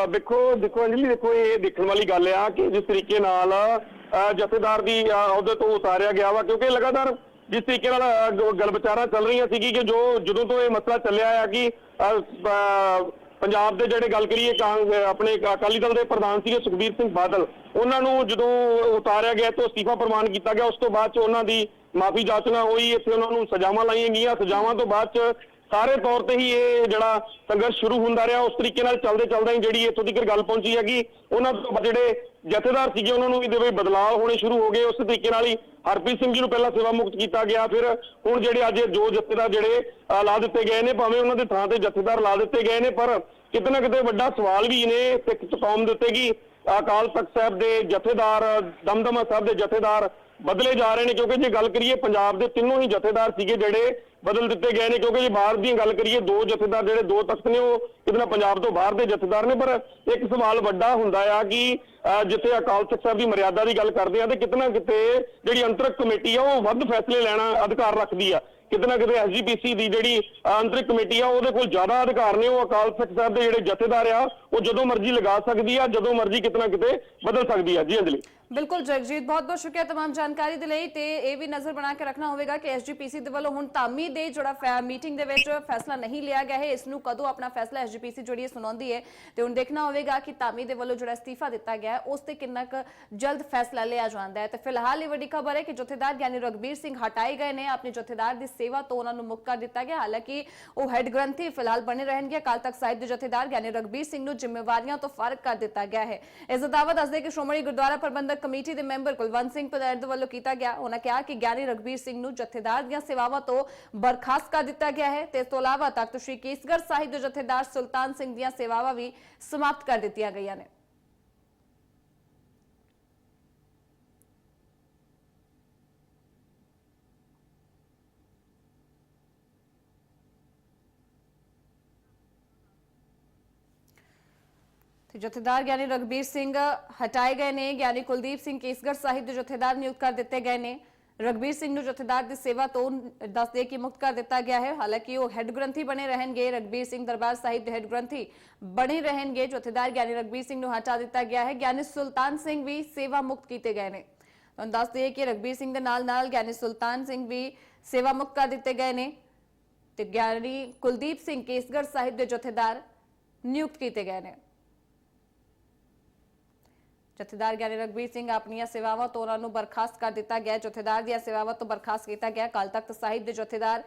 ਦੇਖੋ ਦੇਖੋ ਅੰਜਲੀ ਦੇਖੋ ਇਹ ਦੇਖਣ ਵਾਲੀ ਗੱਲ ਆ ਕਿ ਜਿਸ ਤਰੀਕੇ ਨਾਲ ਅਹ ਜਥੇਦਾਰ ਦੀ ਅਹੁਦੇ ਤੋਂ ਉਤਾਰਿਆ ਗਿਆ ਵਾ ਕਿਉਂਕਿ ਲਗਾਤਾਰ ਜਿਸ ਤਰੀਕੇ ਨਾਲ ਅਹ, ਗੱਲ ਵਿਚਾਰਾਂ ਚੱਲ ਰਹੀਆਂ ਸੀਗੀ ਕਿ ਜੋ ਜਦੋਂ ਤੋਂ ਇਹ ਮਸਲਾ ਚੱਲਿਆ ਆ ਕਿ ਅਹ, ਪੰਜਾਬ ਦੇ ਜਿਹੜੇ ਗੱਲ ਕਰੀਏ ਕਾਂਗ ਆਪਣੇ ਅਕਾਲੀ ਦਲ ਦੇ ਪ੍ਰਧਾਨ ਸੀਗੇ ਸੁਖਬੀਰ ਸਿੰਘ ਬਾਦਲ ਉਹਨਾਂ ਨੂੰ ਜਦੋਂ ਉਤਾਰਿਆ ਗਿਆ ਤੋਂ ਅਸਤੀਫਾ ਪ੍ਰਵਾਨ ਕੀਤਾ ਗਿਆ ਉਸ ਤੋਂ ਬਾਅਦ ਚ ਉਹਨਾਂ ਦੀ ਮਾਫੀ ਜਾਚਨਾ ਹੋਈ ਇੱਥੇ ਉਹਨਾਂ ਨੂੰ ਸਜ਼ਾਵਾਂ ਲਾਈਆਂ ਗਈਆਂ ਸਜ਼ਾਵਾਂ ਤੋਂ ਬਾਅਦ ਚ ਸਾਰੇ ਤੌਰ ਤੇ ਹੀ ਇਹ ਜਿਹੜਾ ਸੰਘਰਸ਼ ਸ਼ੁਰੂ ਹੁੰਦਾ ਰਿਹਾ, ਉਸ ਤਰੀਕੇ ਨਾਲ ਚੱਲਦੇ ਚੱਲਦੇ ਹੀ ਜਿਹੜੀ ਇੱਥੋਂ ਤੱਕ ਗੱਲ ਪਹੁੰਚੀ ਹੈਗੀ, ਉਹਨਾਂ ਤੋਂ ਜਿਹੜੇ ਜਥੇਦਾਰ ਸੀਗੇ, ਉਹਨਾਂ ਨੂੰ ਵੀ ਦੇ ਵੀ ਬਦਲਾਅ ਹੋਣੇ ਸ਼ੁਰੂ ਹੋ ਗਏ। ਉਸ ਤਰੀਕੇ ਨਾਲ ਹੀ ਹਰਪ੍ਰੀਤ ਸਿੰਘ ਜੀ ਨੂੰ ਪਹਿਲਾਂ ਸੇਵਾ ਮੁਕਤ ਕੀਤਾ ਗਿਆ। ਫਿਰ ਹੁਣ ਜਿਹੜੇ ਅੱਜ ਜੋ ਜਥੇਦਾਰ ਜਿਹੜੇ ਲਾ ਦਿੱਤੇ ਗਏ ਨੇ, ਭਾਵੇਂ ਉਹਨਾਂ ਦੇ ਥਾਂ ਤੇ ਜਥੇਦਾਰ ਲਾ ਦਿੱਤੇ ਗਏ ਨੇ, ਪਰ ਕਿਤੇ ਨਾ ਕਿਤੇ ਵੱਡਾ ਸਵਾਲ ਵੀ ਨੇ ਸਿੱਖ ਕੌਮ ਦੇ ਉੱਤੇ ਕਿ, ਅਕਾਲ ਤਖਤ ਸਾਹਿਬ ਦੇ ਜਥੇਦਾਰ, ਦਮਦਮਾ ਸਾਹਿਬ ਦੇ ਜਥੇਦਾਰ ਬਦਲੇ ਜਾ ਰਹੇ ਨੇ ਕਿਉਂਕਿ ਜੇ ਗੱਲ ਕਰੀਏ ਪੰਜਾਬ ਦੇ ਤਿੰਨੋਂ ਹੀ ਜਥੇਦਾਰ ਸੀਗੇ ਜਿਹੜੇ ਬਦਲ ਦਿੱਤੇ ਗਏ ਨੇ ਕਿਉਂਕਿ ਜੇ ਬਾਹਰ ਦੀ ਗੱਲ ਕਰੀਏ ਦੋ ਜਥੇਦਾਰ ਜਿਹੜੇ ਦੋ ਤਖਤ ਨੇ ਉਹ ਕਿਤੇ ਨਾ ਪੰਜਾਬ ਤੋਂ ਬਾਹਰ ਦੇ ਜਥੇਦਾਰ ਨੇ ਪਰ ਇੱਕ ਸਵਾਲ ਵੱਡਾ ਹੁੰਦਾ ਆ ਕਿ ਅਹ, ਜਿੱਥੇ ਅਕਾਲ ਤਖਤ ਸਾਹਿਬ ਦੀ ਮਰਿਆਦਾ ਦੀ ਗੱਲ ਕਰਦੇ ਆ ਤੇ ਕਿਤੇ ਨਾ ਕਿਤੇ ਜਿਹੜੀ ਅੰਤਰਕ ਕਮੇਟੀ ਆ ਉਹ ਵੱਧ ਫੈਸਲੇ ਲੈਣਾ ਅਧਿਕਾਰ ਰੱਖਦੀ ਆ। ਕਿਤੇ ਨਾ ਕਿਤੇ ਐਸਜੀਪੀਸੀ ਦੀ ਜਿਹੜੀ ਅੰਤਰਿਕ ਕਮੇਟੀ ਆ ਉਹਦੇ ਕੋਲ ਜ਼ਿਆਦਾ ਅਧਿਕਾਰ ਨੇ ਉਹ ਅਕਾਲ ਤਖਤ ਸਾਹਿਬ ਦੇ ਜਿਹੜੇ ਜਥੇਦਾਰ ਆ ਉਹ ਜਦੋਂ ਮਰਜ਼ੀ ਲਗਾ ਸਕਦੀ ਆ ਜਦੋਂ ਮਰਜ਼ੀ ਕਿਤੇ ਨਾ ਕਿਤੇ ਬਦਲ ਸਕਦੀ ਆ। ਜੀ ਅੰਜਲੀ। ਬਿਲਕੁਲ ਜਗਜੀਤ ਬਹੁਤ ਬਹੁਤ ਸ਼ੁਕਰੀਆ तमाम ਜਾਣਕਾਰੀ ਦੇ ਲਈ ਤੇ ਇਹ ਵੀ ਨਜ਼ਰ ਬਣਾ ਕੇ ਰੱਖਣਾ ਹੋਵੇਗਾ ਕਿ ਐਸਜੀਪੀਸੀ ਦੇ ਵੱਲੋਂ ਹੁਣ ਧਾਮੀ ਦੇ ਜਿਹੜਾ ਮੀਟਿੰਗ ਦੇ ਵਿੱਚ ਫੈਸਲਾ ਨਹੀਂ ਲਿਆ ਗਿਆ ਹੈ ਇਸ ਨੂੰ ਕਦੋਂ ਆਪਣਾ ਫੈਸਲਾ ਐਸਜੀਪੀਸੀ ਜਿਹੜੀ ਹੈ ਸੁਣਾਉਂਦੀ ਹੈ ਤੇ ਹੁਣ ਦੇਖਣਾ ਹੋਵੇਗਾ ਕਿ ਧਾਮੀ ਦੇ ਵੱਲੋਂ ਜਿਹੜਾ ਅਸਤੀਫਾ ਦਿੱਤਾ ਗਿਆ ਹੈ ਉਸ ਤੇ ਕਿੰਨਾ ਕੁ ਜਲਦ ਫੈਸਲਾ ਲਿਆ ਜਾਂਦਾ ਹੈ ਤੇ ਫਿਲਹਾਲ ਇਹ ਵੱਡੀ ਖਬਰ ਹੈ ਕਿ ਜਥੇਦਾਰ ਗਿਆਨੀ ਰਗਬੀਰ ਸਿੰਘ ਹਟਾਏ ਗਏ ਨੇ ਆਪਣੇ ਜਥੇਦਾਰ ਦੀ ਸੇਵਾ ਤੋਂ ਉਹਨਾਂ ਨੂੰ ਮੁਕਤ ਕਰ ਦਿੱਤਾ ਗਿਆ ਹਾਲਾਂਕਿ ਉਹ ਹੈੱਡ ਗ੍ਰੰਥੀ ਫਿਲਹਾਲ ਬਣੇ ਰਹਿਣਗੇ ਅਕਾਲ ਤਖਤ ਸਾਹਿਬ ਦੇ ਜਥੇਦਾਰ ਗਿਆਨੀ ਰਗਬੀਰ ਸਿੰਘ ਨੂੰ ਜ਼ਿੰਮੇਵਾਰੀਆਂ ਤੋਂ ਫਰਕ ਕਰ ਦਿੱਤਾ ਗਿਆ ਹੈ ਇਸ ਦਾ ਦਾਅਵਾ ਦੱਸਦੇ ਕਿ ਸ਼੍ਰੋਮਣੀ ਗੁਰਦੁਆਰਾ ਪ੍ਰਬੰਧਕ ਕਮੇਟੀ ਦੇ ਮੈਂਬਰ ਕੁਲਵੰਤ ਸਿੰਘ ਪਦੈਰ ਵੱਲੋਂ ਕੀਤਾ ਗਿਆ। ਉਹਨਾਂ ਕਿਹਾ ਕਿ ਗਿਆਨੀ ਰਗਬੀਰ ਸਿੰਘ ਨੂੰ ਜਥੇਦਾਰ ਦੀਆਂ ਸੇਵਾਵਾਂ ਤੋਂ ਬਰਖਾਸਤ ਕਰ ਦਿੱਤਾ ਗਿਆ ਹੈ ਤੇ ਇਸ ਤੋਂ ਇਲਾਵਾ ਤਖਤ ਸ੍ਰੀ ਕੇਸਗੜ੍ਹ ਸਾਹਿਬ ਦੇ ਜਥੇਦਾਰ ਸੁਲਤਾਨ ਸਿੰਘ ਦੀਆਂ ਸੇਵਾਵਾਂ ਵੀ ਸਮਾਪਤ ਕਰ ਦਿੱਤੀਆਂ ਗਈਆਂ ਨੇ। ਤੇ ਜਥੇਦਾਰ ਗਿਆਨੀ ਰਗਬੀਰ ਸਿੰਘ ਹਟਾਏ ਗਏ ਨੇ। ਗਿਆਨੀ ਕੁਲਦੀਪ ਸਿੰਘ ਕੇਸਗੜ੍ਹ ਸਾਹਿਬ ਦੇ ਜਥੇਦਾਰ ਨਿਯੁਕਤ ਕਰ ਦਿੱਤੇ ਗਏ ਨੇ। ਰਗਬੀਰ ਸਿੰਘ ਨੂੰ ਜਥੇਦਾਰ ਦੀ ਸੇਵਾ ਤੋਂ ਦੱਸਦੇ ਕਿ ਮੁਕਤ ਕਰ ਦਿੱਤਾ ਗਿਆ ਹੈ। ਹਾਲਾਂਕਿ ਉਹ ਹੈੱਡ ਗ੍ਰੰਥੀ ਬਣੇ ਰਹਿਣਗੇ। ਰਗਬੀਰ ਸਿੰਘ ਦਰਬਾਰ ਸਾਹਿਬ ਦੇ ਹੈੱਡ ਗ੍ਰੰਥੀ ਬਣੇ ਰਹਿਣਗੇ। ਜਥੇਦਾਰ ਗਿਆਨੀ ਰਗਬੀਰ ਸਿੰਘ ਨੂੰ ਹਟਾ ਦਿੱਤਾ ਗਿਆ ਹੈ। ਗਿਆਨੀ ਸੁਲਤਾਨ ਸਿੰਘ ਵੀ ਸੇਵਾ ਮੁਕਤ ਕੀਤੇ ਗਏ ਨੇ। ਤੁਹਾਨੂੰ ਦੱਸ ਦਈਏ ਕਿ ਰਗਬੀਰ ਸਿੰਘ ਦੇ ਨਾਲ ਨਾਲ ਗਿਆਨੀ ਸੁਲਤਾਨ ਸਿੰਘ ਵੀ ਸੇਵਾ ਮੁਕਤ ਕਰ ਦਿੱਤੇ ਗਏ ਨੇ ਤੇ ਗਿਆਨੀ ਕੁਲਦੀਪ ਸਿੰਘ ਕੇਸਗੜ੍ਹ ਸਾਹਿਬ ਦੇ ਜਥੇਦਾਰ ਨਿਯੁਕਤ ਕੀਤੇ ਗਏ ਨੇ। ਜਥੇਦਾਰ ਗਿਆਨੀ ਰਗਬੀਰ ਸਿੰਘ ਆਪਣੀਆਂ ਸੇਵਾਵਾਂ ਤੋਂ ਉਹਨਾਂ ਨੂੰ ਬਰਖਾਸਤ ਕਰ ਦਿੱਤਾ ਗਿਆ। ਜਥੇਦਾਰ ਦੀਆਂ ਸੇਵਾਵਾਂ ਤੋਂ ਬਰਖਾਸਤ ਕੀਤਾ ਗਿਆ। ਕੱਲ ਤਖਤ ਸਾਹਿਬ ਦੇ ਜਥੇਦਾਰ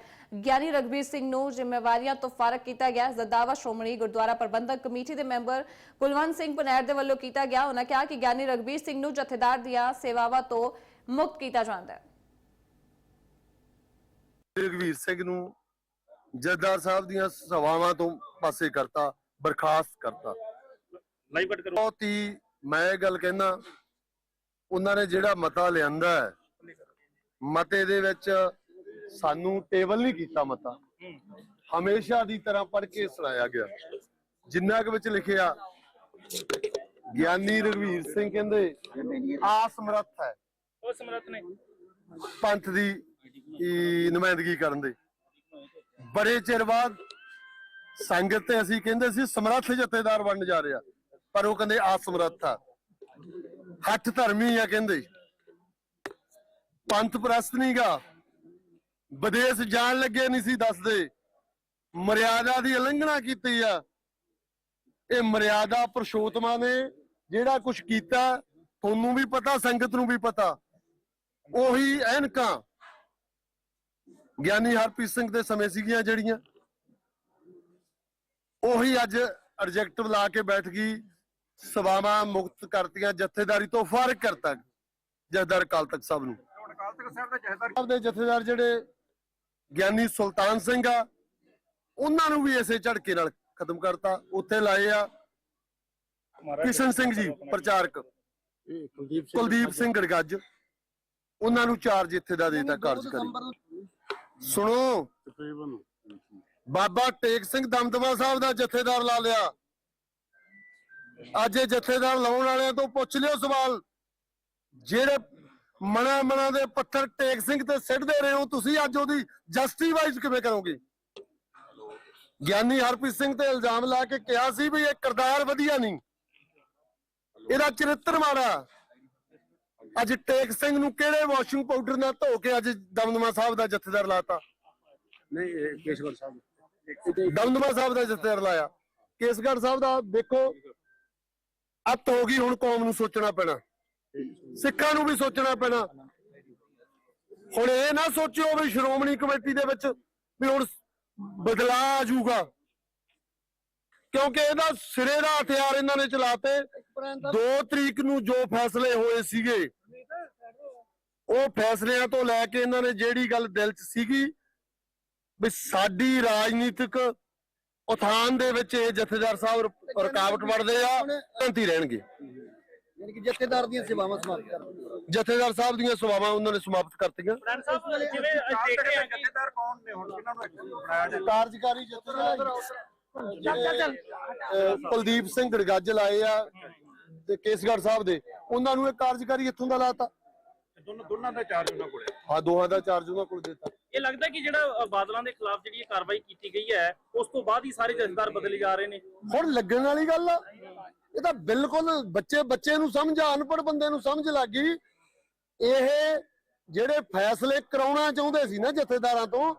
ਗਿਆਨੀ ਰਗਬੀਰ ਸਿੰਘ ਨੂੰ ਜ਼ਿੰਮੇਵਾਰੀਆਂ ਤੋਂ ਫਾਰਗ ਕੀਤਾ ਗਿਆ। ਦਾਅਵਾ ਸ਼੍ਰੋਮਣੀ ਗੁਰਦੁਆਰਾ ਪ੍ਰਬੰਧਕ ਕਮੇਟੀ ਦੇ ਮੈਂਬਰ ਕੁਲਵੰਤ ਸਿੰਘ ਪਨੈਰ ਦੇ ਵੱਲੋਂ ਕੀਤਾ ਗਿਆ। ਉਹਨਾਂ ਕਿਹਾ ਕਿ ਗਿਆਨੀ ਰਗਬੀਰ ਸਿੰਘ ਨੂੰ ਜਥੇਦਾਰ ਦੀਆਂ ਸੇਵਾਵਾਂ ਤੋਂ ਮੁਕਤ ਕੀਤਾ ਜਾਂਦਾ ਹੈ। ਰਘਵੀਰ ਸਿੰਘ ਨੂੰ ਜੱਦਾਰ ਸਾਹਿਬ ਦੀਆਂ ਸਭਾਵਾਂ ਤੋਂ ਪਾਸੇ ਕਰਤਾ ਬਰਖਾਸਤ ਕਰਤਾ। ਲਾਈਵ ਬਹੁਤ ਹੀ ਮੈਂ ਇਹ ਗੱਲ ਕਹਿਣਾ ਉਹਨਾਂ ਨੇ ਜਿਹੜਾ ਮਤਾ ਲਿਆਂਦਾ ਹੈ ਮਤੇ ਦੇ ਵਿੱਚ ਸਾਨੂੰ ਟੇਬਲ ਨਹੀਂ ਕੀਤਾ ਮਤਾ। ਹਮੇਸ਼ਾ ਦੀ ਤਰ੍ਹਾਂ ਪੜ੍ਹ ਕੇ ਸੁਣਾਇਆ ਗਿਆ। ਜਿੰਨਾ ਕੁ ਵਿੱਚ ਲਿਖਿਆ ਗਿਆਨੀ ਰਘਵੀਰ ਸਿੰਘ ਕਹਿੰਦੇ ਆਸਮਰੱਥ ਹੈ। ਉਹ ਸਮਰੱਥ ਨੇ। ਪੰਥ ਦੀ ਨੁਮਾਇੰਦਗੀ ਕਰਨ ਦੇ। ਬੜੇ ਚਿਰ ਬਾਅਦ ਸੰਗਤ ਤੇ ਅਸੀਂ ਕਹਿੰਦੇ ਸੀ ਸਮਰੱਥ ਜਥੇਦਾਰ ਬਣਨ ਜਾ ਰਿਹਾ। ਪਰ ਉਹ ਕਹਿੰਦੇ ਅਸਮਰੱਥ ਆ। ਹੱਥ ਧਰਮੀ ਆ ਕਹਿੰਦੇ। ਪੰਥ ਪ੍ਰਸਤ ਨਹੀਂਗਾ ਵਿਦੇਸ਼ ਜਾਣ ਲੱਗੇ ਨਹੀਂ ਸੀ ਦੱਸਦੇ। ਮਰਿਆਦਾ ਦੀ ਉਲੰਘਣਾ ਕੀਤੀ ਆ। ਇਹ ਮਰਿਆਦਾ ਪੁਰਸ਼ੋਤਮਾ ਨੇ ਜਿਹੜਾ ਕੁਝ ਕੀਤਾ, ਤੁਹਾਨੂੰ ਵੀ ਪਤਾ, ਸੰਗਤ ਨੂੰ ਵੀ ਪਤਾ। ਉਹੀ ਐਨਕਾਂ। ਗਿਆਨੀ ਹਰਪ੍ਰੀਤ ਸਿੰਘ ਦੇ ਸਮੇਂ ਸੀਗੀਆਂ ਜਿਹੜੀਆਂ। ਉਹੀ ਅੱਜ ਰਿਜੈਕਟਿਵ ਲਾ ਕੇ ਬੈਠ ਗਈ। ਸਭਾਵਾਂ ਮੁਕਤ ਕਰਤੀਆਂ ਜਥੇਦਾਰੀ ਤੋਂ ਫ਼ਰਕ ਕਰਤਾ ਜਥੇਦਾਰ ਕਾਲ ਤੱਕ ਸਭ ਨੂੰ। ਅਕਾਲ ਤਖਤ ਸਾਹਿਬ ਦਾ ਜਥੇਦਾਰ ਪੰਜਾਬ ਦੇ ਜਥੇਦਾਰ ਜਿਹੜੇ ਗਿਆਨੀ ਸੁਲਤਾਨ ਸਿੰਘ ਆ ਉਹਨਾਂ ਨੂੰ ਵੀ ਇਸੇ ਝੜਕੇ ਨਾਲ ਖਤਮ ਕਰਤਾ। ਉੱਥੇ ਲਾਏ ਆ ਕਿਸ਼ਨ ਸਿੰਘ ਜੀ ਪ੍ਰਚਾਰਕ। ਕੁਲਦੀਪ ਕੁਲਦੀਪ ਸਿੰਘ ਗੜਗੱਜ ਉਹਨਾਂ ਨੂੰ ਚਾਰਜ ਇੱਥੇ ਦਾ ਦੇਤਾ ਕਾਰਜਕਾਰੀ ਸੁਣੋ। ਬਾਬਾ ਟੇਕ ਸਿੰਘ ਦਮਦਮਾ ਸਾਹਿਬ ਦਾ ਜਥੇਦਾਰ ਲਾ ਲਿਆ। ਅੱਜ ਇਹ ਜਥੇਦਾਰ ਲਾਉਣ ਵਾਲਿਆਂ ਤੋਂ ਪੁੱਛ ਲਿਓ ਸਵਾਲ। ਜਿਹੜੇ ਮਣਾ ਮਣਾ ਦੇ ਪੱਥਰ ਟੇਕ ਸਿੰਘ ਤੇ ਸਿੱਟਦੇ ਰਹੇ ਹੋ ਤੁਸੀਂ ਅੱਜ ਉਹਦੀ ਜਸਟਿਫਾਈਜ਼ ਕਿਵੇਂ ਕਰੋਗੇ? ਗਿਆਨੀ ਹਰਪ੍ਰੀਤ ਸਿੰਘ ਤੇ ਇਲਜ਼ਾਮ ਲਾ ਕੇ ਕਿਹਾ ਸੀ ਵੀ ਇਹ ਕਿਰਦਾਰ ਵਧੀਆ ਨਹੀਂ। ਇਹਦਾ ਚਰਿੱਤਰ ਮਾੜਾ। ਅੱਜ ਟੇਕ ਸਿੰਘ ਨੂੰ ਕਿਹੜੇ ਵਾਸ਼ਿੰਗ ਪਾਊਡਰ ਨਾਲ ਧੋ ਕੇ ਅੱਜ ਦਮਦਮਾ ਸਾਹਿਬ ਦਾ ਜਥੇਦਾਰ ਲਾਤਾ? ਨਹੀਂ ਕੇਸ਼ਵਰ ਸਾਹਿਬ। ਦਮਦਮਾ ਸਾਹਿਬ ਦਾ ਜਥੇਦਾਰ ਲਾਇਆ। ਕੇਸਗੜ੍ਹ ਸਾਹਿਬ ਦਾ ਦੇਖੋ ਅੱਤ ਹੋ ਗਈ, ਹੁਣ ਕੌਮ ਨੂੰ ਸੋਚਣਾ ਪੈਣਾ। ਸਿੱਖਾਂ ਨੂੰ ਵੀ ਸੋਚਣਾ ਪੈਣਾ। ਹੁਣ ਇਹ ਨਾ ਸੋਚਿਓ ਵੀ ਸ਼੍ਰੋਮਣੀ ਕਮੇਟੀ ਦੇ ਵਿੱਚ ਵੀ ਹੁਣ ਬਦਲਾ ਆ ਜਾਊਗਾ। ਕਿਉਂਕਿ ਇਹਦਾ ਸਿਰੇ ਦਾ ਹਥਿਆਰ ਇਹਨਾਂ ਨੇ ਚਲਾਤੇ। 2 ਤਰੀਕ ਨੂੰ ਜੋ ਫੈਸਲੇ ਹੋਏ ਸੀਗੇ, ਉਹ ਫੈਸਲਿਆਂ ਤੋਂ ਲੈ ਕੇ ਇਹਨਾਂ ਨੇ ਜਿਹੜੀ ਗੱਲ ਦਿਲ 'ਚ ਸੀਗੀ ਵੀ ਸਾਡੀ ਰਾਜਨੀਤਿਕ ਉਥਾਨ ਦੇ ਵਿੱਚ ਇਹ ਜਥੇਦਾਰ ਸਾਹਿਬ ਰੁਕਾਵਟ ਬਣਦੇ ਆ ਅੰਤੀ ਰਹਿਣਗੇ। ਯਾਨੀ ਕਿ ਜਥੇਦਾਰ ਦੀਆਂ ਸੇਵਾਵਾਂ ਸਮਾਪਤ ਕਰ ਜਥੇਦਾਰ ਸਾਹਿਬ ਦੀਆਂ ਸੇਵਾਵਾਂ ਉਹਨਾਂ ਨੇ ਸਮਾਪਤ ਕਰਤੀਆਂ। ਫਰੈਂਡ ਸਾਹਿਬ ਜਿਵੇਂ ਅਸੀਂ ਦੇਖ ਰਹੇ ਹਾਂ ਕਿ ਜਥੇਦਾਰ ਕੌਣ ਨੇ ਹੁਣ? ਕਿਹਨਾਂ ਨੂੰ ਬਣਾਇਆ ਜਾ ਕਾਰਜਕਾਰੀ ਜਥੇਦਾਰ। ਅਹ ਕੁਲਦੀਪ ਸਿੰਘ ਗੜਗੱਜਲ ਆਏ ਆ ਤੇ ਕੇਸਗੜ੍ਹ ਸਾਹਿਬ ਦੇ। ਉਹਨਾਂ ਨੂੰ ਇਹ ਕਾਰਜਕਾਰੀ ਇੱਥੋਂ ਦਾ ਲਾਤਾ। ਦੋਨੋਂ ਦੋਨਾਂ ਦਾ ਚਾਰਜ ਉਹਨਾਂ ਕੋਲੇ ਹਾਂ। ਦੋਹਾਂ ਦਾ ਚਾਰਜ ਉਹਨਾਂ ਕੋਲ ਦਿੱਤਾ। ਇਹ ਲੱਗਦਾ ਕਿ ਜਿਹੜਾ ਬਾਦਲਾਂ ਦੇ ਖਿਲਾਫ ਜਿਹੜੀ ਇਹ ਕਾਰਵਾਈ ਕੀਤੀ ਗਈ ਹੈ, ਉਸ ਤੋਂ ਬਾਅਦ ਹੀ ਸਾਰੇ ਜਥੇਦਾਰ ਬਦਲੇ ਜਾ ਰਹੇ ਨੇ। ਹੁਣ ਲੱਗਣ ਵਾਲੀ ਗੱਲ ਆ, ਇਹ ਤਾਂ ਬਿਲਕੁਲ ਬੱਚੇ ਬੱਚੇ ਨੂੰ ਸਮਝ ਆ, ਅਨਪੜ੍ਹ ਬੰਦੇ ਨੂੰ ਸਮਝ ਲੱਗੀ ਇਹ ਜਿਹੜੇ ਫੈਸਲੇ ਕਰਾਉਣਾ ਚਾਹੁੰਦੇ ਸੀ ਨਾ ਜਥੇਦਾਰਾਂ ਤੋਂ,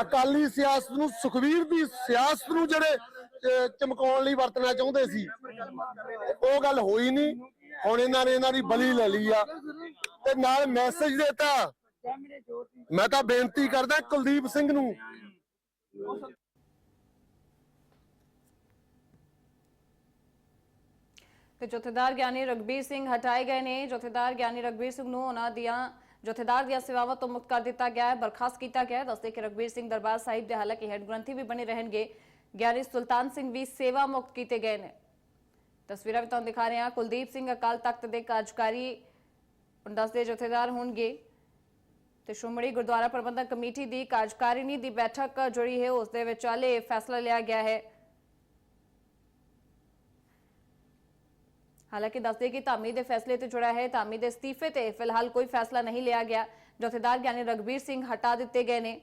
ਅਕਾਲੀ ਸਿਆਸਤ ਨੂੰ, ਸੁਖਵੀਰ ਦੀ ਸਿਆਸਤ ਨੂੰ ਜਿਹੜੇ ਚਮਕਾਉਣ ਲਈ ਵਰਤਣਾ ਚਾਹੁੰਦੇ ਸੀ, ਉਹ ਗੱਲ ਹੋਈ ਨਹੀਂ। ਹੁਣ ਇਹਨਾਂ ਨੇ ਇਹਨਾਂ ਦੀ ਬਲੀ ਲੈ ਲਈ ਆ। ਤੇ ਨਾਲ ਮੈਸੇਜ ਦਿੱਤਾ। ਮੈਂ ਤਾਂ ਬੇਨਤੀ ਕਰਦਾ ਕੁਲਦੀਪ ਸਿੰਘ ਨੂੰ। ਤੇ ਜਥੇਦਾਰ ਗਿਆਨੀ ਰਗਬੀਰ ਸਿੰਘ ਹਟਾਏ ਗਏ ਨੇ। ਜਥੇਦਾਰ ਗਿਆਨੀ ਰਗਬੀਰ ਸਿੰਘ ਨੂੰ ਉਹਨਾਂ ਦੀਆਂ, ਜਥੇਦਾਰ ਦੀਆਂ ਸੇਵਾਵਾਂ ਤੋਂ ਮੁਕਤ ਕਰ ਦਿੱਤਾ ਗਿਆ ਹੈ, ਬਰਖਾਸਤ ਕੀਤਾ ਗਿਆ ਹੈ। ਦੱਸਦੇ ਕਿ ਰਗਬੀਰ ਸਿੰਘ ਦਰਬਾਰ ਸਾਹਿਬ ਦੇ ਹਾਲਾਂਕਿ ਹੈੱਡ ਗ੍ਰੰਥੀ ਵੀ ਬਣੇ ਰਹਿਣਗੇ। ਗਿਆਨੀ ਸੁਲਤਾਨ ਸਿੰਘ ਵੀ ਸੇਵਾ ਮੁਕਤ ਕੀਤੇ ਗਏ ਨੇ। ਤਸਵੀਰਾਂ ਵੀ ਤੁਹਾਨੂੰ ਦਿਖਾ ਰਹੇ ਹਾਂ। ਕੁਲਦੀਪ ਸਿੰਘ ਅਕਾਲ ਤਖਤ ਦੇ ਕਾਰਜਕਾਰੀ ਹੁਣ ਦੱਸਦੇ ਜਥੇਦਾਰ ਹੋਣਗੇ। ਤੇ ਸ਼੍ਰੋਮਣੀ ਗੁਰਦੁਆਰਾ ਪ੍ਰਬੰਧਕ ਕਮੇਟੀ ਦੀ ਕਾਰਜਕਾਰਿਣੀ ਦੀ ਬੈਠਕ ਜਿਹੜੀ ਹੈ। ਉਸ ਦੇ ਵਿੱਚ ਹਾਲੇ ਫੈਸਲਾ ਲਿਆ ਗਿਆ ਹੈ। ਹਾਲਾਂਕਿ ਦੱਸਦੇ ਕਿ ਧਾਮੀ ਦੇ ਫੈਸਲੇ ਤੇ ਜੁੜਾ ਹੈ। ਧਾਮੀ ਦੇ ਅਸਤੀਫੇ ਤੇ ਫਿਲਹਾਲ ਕੋਈ ਫੈਸਲਾ ਨਹੀਂ ਲਿਆ ਗਿਆ। ਜਥੇਦਾਰ ਗਿਆਨੀ ਰਗਬੀਰ ਸਿੰਘ ਹਟਾ ਦਿੱਤੇ ਗਏ ਨੇ।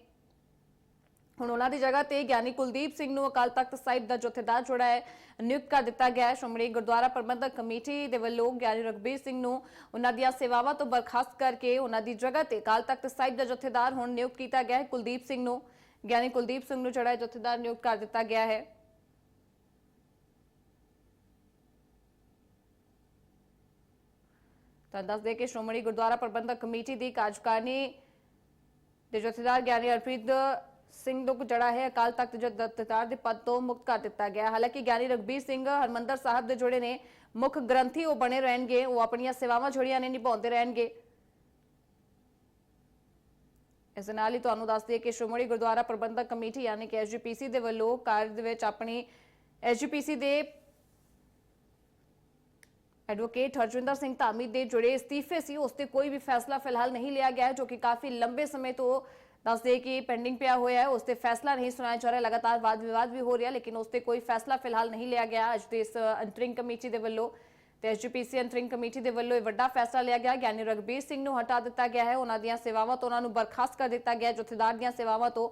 ਹੁਣ ਉਹਨਾਂ ਦੀ ਜਗ੍ਹਾ ਤੇ ਗਿਆਨੀ ਕੁਲਦੀਪ ਸਿੰਘ ਨੂੰ ਅਕਾਲ ਤਖਤ ਸਾਹਿਬ ਦਾ ਜਥੇਦਾਰ ਜੁੜਾ ਹੈ, ਨਿਯੁਕਤ ਕਰ ਦਿੱਤਾ ਗਿਆ ਹੈ। ਸ਼੍ਰੋਮਣੀ ਗੁਰਦੁਆਰਾ ਪ੍ਰਬੰਧਕ ਕਮੇਟੀ ਦੇ ਵੱਲੋਂ ਗਿਆਨੀ ਰਗਬੀਰ ਸਿੰਘ ਨੂੰ ਉਹਨਾਂ ਦੀਆਂ ਸੇਵਾਵਾਂ ਤੋਂ ਬਰਖਾਸਤ ਕਰਕੇ ਉਹਨਾਂ ਦੀ ਜਗ੍ਹਾ ਤੇ ਅਕਾਲ ਤਖਤ ਸਾਹਿਬ ਦਾ ਜਥੇਦਾਰ ਹੁਣ ਨਿਯੁਕਤ ਕੀਤਾ ਗਿਆ ਹੈ। ਕੁਲਦੀਪ ਸਿੰਘ ਨੂੰ, ਗਿਆਨੀ ਕੁਲਦੀਪ ਸਿੰਘ ਨੂੰ ਜਿਹੜਾ ਹੈ ਜਥੇਦਾਰ ਨਿਯੁਕਤ ਕਰ ਦਿੱਤਾ ਗਿਆ ਹੈ। ਤਾਂ ਦੱਸਦੇ ਕਿ ਸ਼੍ਰੋਮਣੀ ਗੁਰਦੁਆਰਾ ਪ੍ਰਬੰਧਕ ਕਮੇਟੀ ਦੀ ਕਾਰਜਕਾਰਨੀ ਦੇ ਜਥੇਦਾਰ ਗਿਆਨੀ ਅਰਪ੍ਰੀਤ ਸਿੰਘ ਨੂੰ ਜਿਹੜਾ ਹੈ। ਅਕਾਲ ਤਖਤ ਜਥੇਦਾਰ ਦੇ ਪਦ ਤੋਂ ਮੁਕਤ ਕਰ ਦਿੱਤਾ ਗਿਆ। ਹਾਲਾਂਕਿ ਗਿਆਨੀ ਰਗਬੀਰ ਸਿੰਘ, ਹਰਮੰਦਰ ਸਾਹਿਬ ਦੇ ਜੁੜੇ ਨੇ। ਮੁੱਖ ਗ੍ਰੰਥੀ ਉਹ ਬਣੇ ਰਹਿਣਗੇ। ਉਹ ਆਪਣੀਆਂ ਸੇਵਾਵਾਂ ਜਿਹੜੀਆਂ ਨੇ, ਨਿਭਾਉਂਦੇ ਰਹਿਣਗੇ। ਇਸ ਨਾਲ ਹੀ ਤੁਹਾਨੂੰ ਦੱਸ ਦਈਏ ਕਿ ਸ਼੍ਰੋਮਣੀ ਗੁਰਦੁਆਰਾ ਪ੍ਰਬੰਧਕ ਕਮੇਟੀ ਯਾਨੀ ਕਿ ਐਸਜੀਪੀਸੀ ਦੇ ਵੱਲੋਂ ਕਾਰਜ ਦੇ ਵਿੱਚ ਆਪਣੀ ਐਸਜੀਪੀਸੀ ਦੇ ਐਡਵੋਕੇਟ ਹਰਜਿੰਦਰ ਸਿੰਘ ਧਾਮੀ ਦੇ ਜੁੜੇ ਅਸਤੀਫੇ ਸੀ। ਉਸ ਤੇ ਕੋਈ ਵੀ ਫੈਸਲਾ ਫਿਲਹਾਲ ਨਹੀਂ ਲਿਆ ਗਿਆ, ਜੋ ਕਿ ਕਾਫੀ ਲੰਬੇ ਸਮੇਂ ਤੋਂ ਦੱਸਦੇ ਕਿ ਪੈਂਡਿੰਗ ਪਿਆ ਹੋਇਆ ਹੈ, ਉਸ ਤੇ ਫੈਸਲਾ ਨਹੀਂ ਸੁਣਾਇਆ ਜਾ ਰਿਹਾ। ਲਗਾਤਾਰ ਵਾਦ ਵਿਵਾਦ ਵੀ ਹੋ ਰਿਹਾ, ਲੇਕਿਨ ਉਸ ਤੇ ਕੋਈ ਫੈਸਲਾ ਫਿਲਹਾਲ ਨਹੀਂ ਲਿਆ ਗਿਆ। ਅੱਜ ਦੇ ਇਸ ਅੰਤਰਿੰਗ ਕਮੇਟੀ ਦੇ ਵੱਲੋਂ, ਤੇ ਐਸਜੀਪੀਸੀ ਅੰਤਰਿੰਗ ਕਮੇਟੀ ਦੇ ਵੱਲੋਂ ਇਹ ਵੱਡਾ ਫੈਸਲਾ ਲਿਆ ਗਿਆ। ਗਿਆਨੀ ਰਗਬੀਰ ਸਿੰਘ ਨੂੰ ਹਟਾ ਦਿੱਤਾ ਗਿਆ ਹੈ। ਉਹਨਾਂ ਦੀਆਂ ਸੇਵਾਵਾਂ ਤੋਂ ਉਹਨਾਂ ਨੂੰ ਬਰਖਾਸਤ ਕਰ ਦਿੱਤਾ ਗਿਆ। ਜਥੇਦਾਰ ਦੀਆਂ ਸੇਵਾਵਾਂ ਤੋਂ